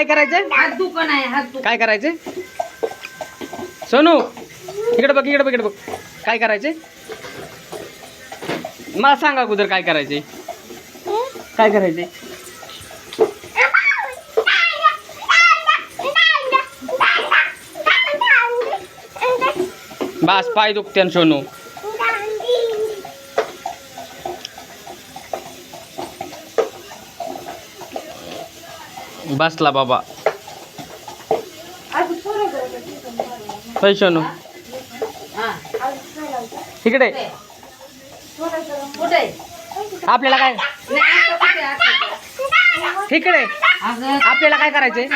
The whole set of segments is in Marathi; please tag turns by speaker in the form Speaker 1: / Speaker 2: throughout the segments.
Speaker 1: काय करायचं
Speaker 2: हात दुकान आहे हात दुकान
Speaker 1: काय करायचं सोनू इकडे बघ इकडे बघ इकडे बघ. काय करायचे मला सांगा अगोदर काय करायचे काय करायचे बास पाय दुखते सोनू. बसला बाबा.
Speaker 2: हा
Speaker 1: इकडे.
Speaker 2: कुठे?
Speaker 1: आपल्याला काय?
Speaker 2: अगं,
Speaker 1: आपल्याला काय करायचंय?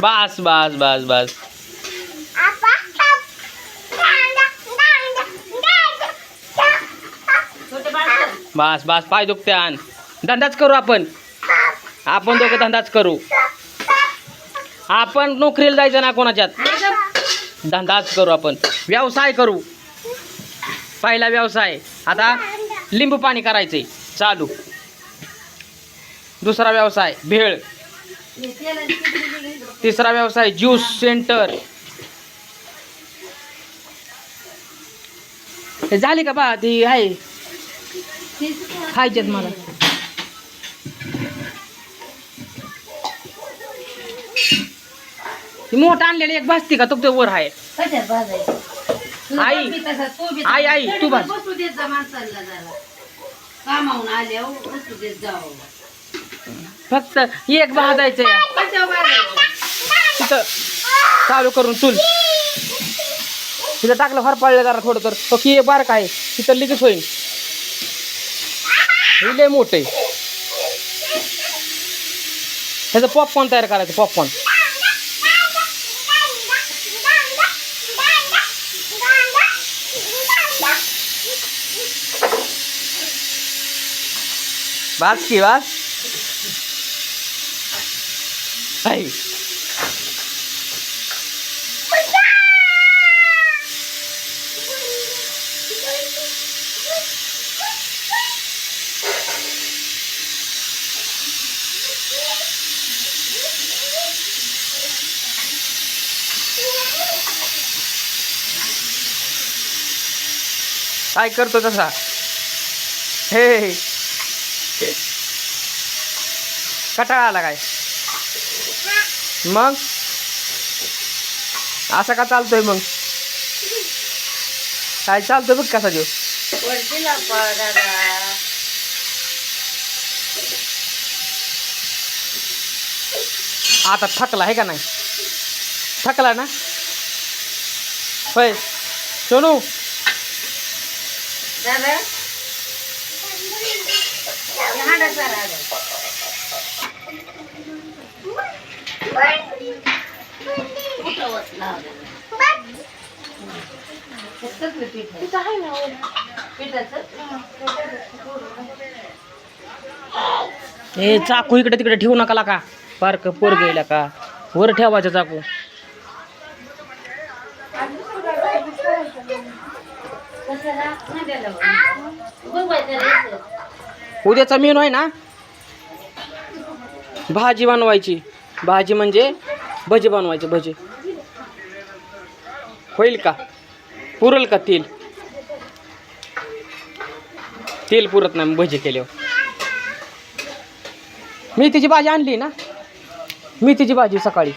Speaker 1: बस बस बस बस. बस बस पाय दुखते आण. धंदाच करू आपण. आपण दोघं धंदाच करू. आपण नोकरीला जायचं ना कोणाच्यात? धंदाच करू आपण. व्यवसाय करू. पहिला व्यवसाय. आता लिंबू पाणी करायचंय. चालू. दुसरा व्यवसाय भेळ. तिसरा व्यवसाय ज्यूस सेंटर. हे झाली का बा? ती आहे. खायच्यात मला. ती मोठं आणलेली एक भासती का? तो वर आहे. आई. आई, आई, तू
Speaker 2: तरी
Speaker 1: भाज.
Speaker 2: बसू देत कामावून आल्यावर बसू देत जाऊ
Speaker 1: फक्त एक भाजायचं या तिथं चालू करून चूल. तिथं टाकलं फार पडलं जरा थोडं तर. तो की बारक आहे. तिथं लगेच होईल. हे लय मोठं आहे. ह्याचं पॉपकॉर्न तयार करायचं पॉपकॉर्न बास की बास. आहे काय करतो तसा? हे हे. कटाळा आला काय? मग? असा का चालतोय मग? काय चालतोय बघ कसा देऊ. आता थकला आहे का नाही? थकला ना? होय. सोनू.
Speaker 2: दादा. पीठ आहे.
Speaker 1: हे चाकू इकडे तिकडे ठेवू नका का पार्क पोर गेला का? वर ठेवायचं चाकू. उद्याचा मेनू आहे ना? भाजी बनवायची. भाजी म्हणजे भजी बनवायचे भजी. होईल का? पुरल का तेल? तेल पुरत नाही भजी केल्यावर. मेथीची भाजी आणली ना? मेथीची भाजी सकाळी.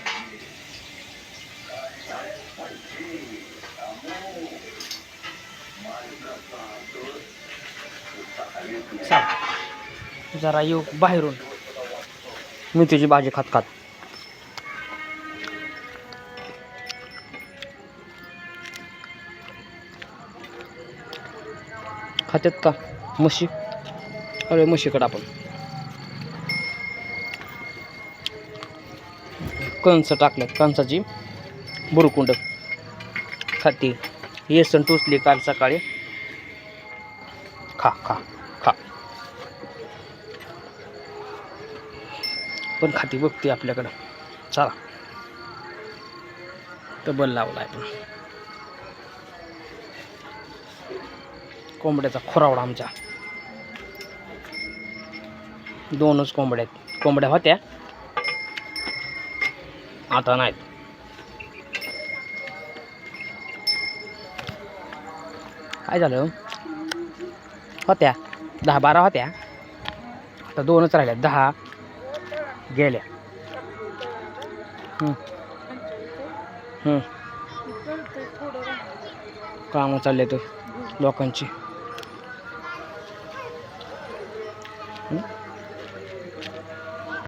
Speaker 1: जरा येऊ बाहेरून. मेथीची भाजी खात खात. खात्यात का? म्हशी? अरे म्हशीकडं आपण. कणस टाकल्यात कणसाची बुरकुंड. खाते. येसन टोचली काल सकाळी. खा खा. पण खाती बघते आपल्याकडं. चला. तबल आहे पण. कोंबड्याचा खुरावडा आमच्या दोनच कोंबड्या आहेत. कोंबड्या होत्या. आता नाहीत. काय झालं? होत्या. दहा बारा होत्या. आता दोनच राहिल्या दहा गेल्या हम्म. हम्म. कामं चालले तर लोकांची